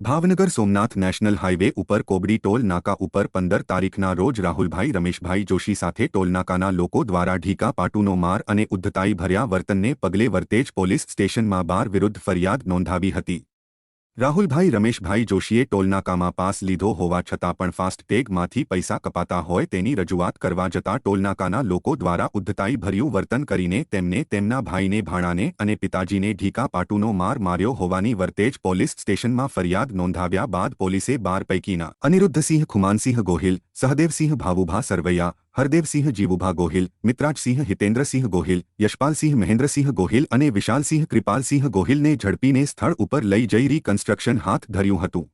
Bhavnagar Somnath national highway ઉપર Kobdi toll નાકા ઉપર પંદર તારીખના રોજ રાહુલભાઈ, રમેશભાઈ જોશી સાથે ટોલનાકાના લોકો દ્વારા ઢીકા પાટુનો માર અને ઉદ્ધતાઈ ભર્યા વર્તનને પગલે વર્તેજ પોલીસ સ્ટેશનમાં બાર વિરુદ્ધ ફરિયાદ નોંધાવી હતી. રાહુલભાઈ રમેશભાઈ જોશીએ ટોલનાકામાં પાસ લીધો હોવા છતાં પણ ફાસ્ટટેગમાંથી પૈસા કપાતા હોય તેની રજૂઆત કરવા જતાં ટોલનાકાના લોકો દ્વારા ઉદ્ધતાઈ ભર્યું વર્તન કરીને તેમને તેમના ભાઈને ભાણાને અને પિતાજીને ઢીકા પાટુનો માર માર્યો હોવાની વર્તેજ પોલીસ સ્ટેશનમાં ફરિયાદ નોંધાવ્યા બાદ પોલીસે બાર પૈકીના અનિરુદ્ધસિંહ, ખુમાનસિંહ ગોહિલ, સહદેવસિંહ ભાવુભા સરવૈયા હરદેવસિંહ જીવુભા ગોહિલ મિત્રાજસિંહ હિતેન્દ્રસિંહ ગોહિલ યશપાલસિંહ મહેન્દ્રસિંહ ગોહિલ અને વિશાલસિંહ કૃપાલસિંહ ગોહિલને ઝડપીને સ્થળ ઉપર લઈ જઈ રીકન્સ્ટ્રક્શન હાથ ધર્યું હતું.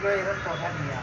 所以他躲开你呀